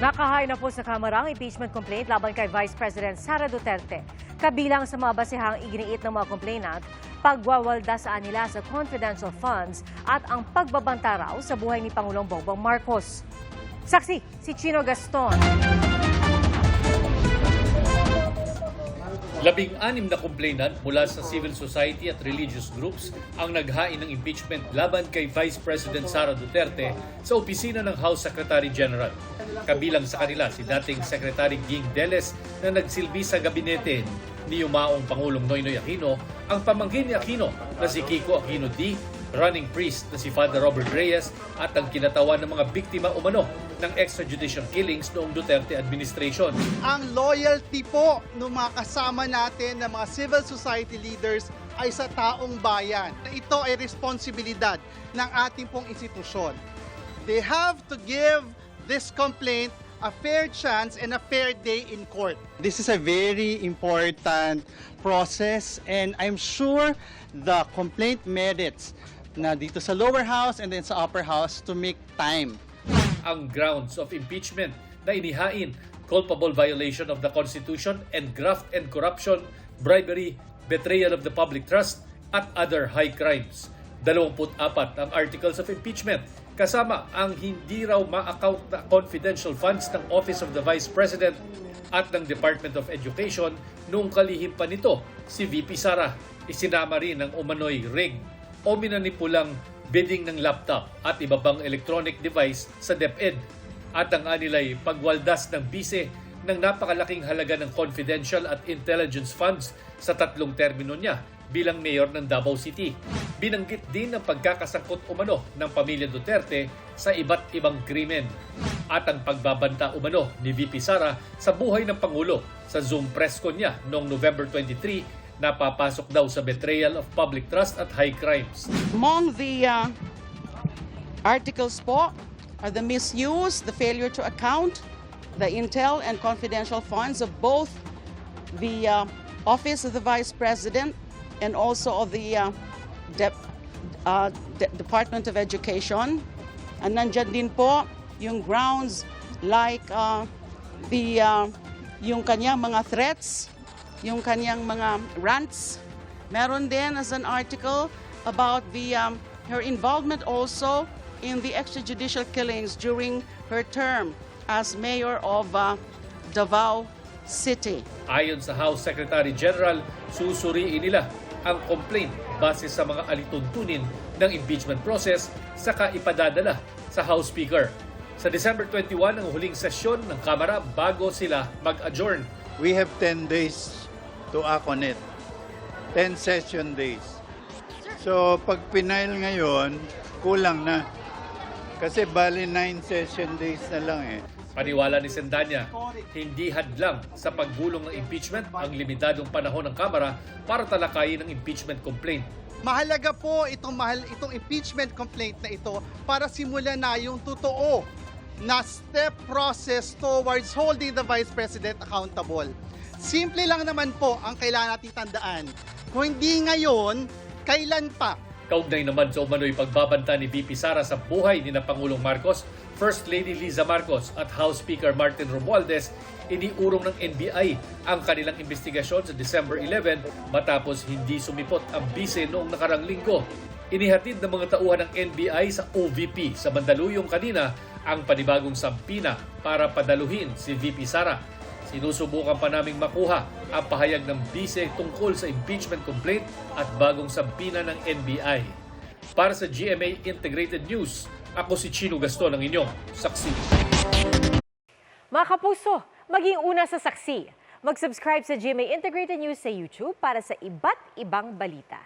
Nakahay na po sa Kamara ang impeachment complaint laban kay Vice President Sara Duterte. Kabilang sa mga basihang iginiit ng mga complainant, pagwawalda sa nila sa confidential funds at ang pagbabanta raw sa buhay ni Pangulong Bongbong Marcos. Saksi, si Chino Gaston. Labing-anim na complainant mula sa civil society at religious groups ang naghain ng impeachment laban kay Vice President Sara Duterte sa opisina ng House Secretary General. Kabilang sa kanila si dating Secretary Ging Deles na nagsilbi sa gabinete ni Yumaong Pangulong Noynoy Aquino, ang pamangkin ni Aquino na si Kiko Aquino D, running priest na si Father Robert Reyes at ang kinatawan ng mga biktima umano ng extrajudicial killings noong Duterte administration. ang loyalty po ng mga kasama natin na mga civil society leaders ay sa taong bayan. Ito ay responsibilidad ng ating pong institusyon. They have to give this complaint a fair chance and a fair day in court. This is a very important process and I'm sure the complaint merits na dito sa lower house and then sa upper house to make time ang grounds of impeachment na inihain culpable violation of the Constitution and graft and corruption, bribery, betrayal of the public trust, at other high crimes. 24 ang articles of impeachment kasama ang hindi raw ma-account na confidential funds ng Office of the Vice President at ng Department of Education noong kalihim pa nito si VP Sara. Isinama rin ng umano'y rig o minanipulang bidding ng laptop at iba pang electronic device sa DepEd at ang anilay pagwaldas ng bise ng napakalaking halaga ng confidential at intelligence funds sa tatlong termino niya bilang mayor ng Davao City. Binanggit din ang pagkakasangkot umano ng pamilya Duterte sa iba't ibang krimen at ang pagbabanta umano ni VP Sara sa buhay ng Pangulo sa Zoom press con niya noong November 23 napapasok daw sa betrayal of public trust at high crimes. Among the uh, articles po are the misuse, the failure to account, the intel and confidential funds of both the uh, Office of the Vice President and also of the uh, Dep- uh, De- Department of Education. And nandyan din po yung grounds like uh, the uh, yung kanyang mga threats, yung kanyang mga rants. Meron din as an article about the um, her involvement also in the extrajudicial killings during her term as mayor of uh, Davao City. Ayon sa House Secretary General, susuriin nila ang complaint base sa mga alituntunin ng impeachment process saka ipadadala sa House Speaker. Sa December 21 ang huling sesyon ng Kamara bago sila mag-adjourn. We have 10 days to act on it. 10 session days. So, pag pinail ngayon, kulang na. Kasi bali 9 session days na lang eh. Paniwala ni Sendanya, hindi hadlang sa paggulong ng impeachment ang limitadong panahon ng Kamara para talakayin ang impeachment complaint. Mahalaga po itong mahal itong impeachment complaint na ito para simulan na yung totoo na step process towards holding the Vice President accountable. Simple lang naman po ang kailangan nating tandaan. Kung hindi ngayon, kailan pa? Kaugnay naman sa umano'y pagbabanta ni VP Sara sa buhay ni na Pangulong Marcos, First Lady Liza Marcos at House Speaker Martin Romualdez, iniurong ng NBI ang kanilang investigasyon sa December 11 matapos hindi sumipot ang bise noong nakarang linggo. Inihatid ng mga tauhan ng NBI sa OVP sa Mandaluyong kanina ang panibagong sampina para padaluhin si VP Sara. Sinusubukan pa naming makuha ang pahayag ng bise tungkol sa impeachment complaint at bagong sampina ng NBI. Para sa GMA Integrated News, ako si Chino Gaston ang inyong saksi. Mga kapuso, maging una sa saksi. Mag-subscribe sa GMA Integrated News sa YouTube para sa iba't ibang balita.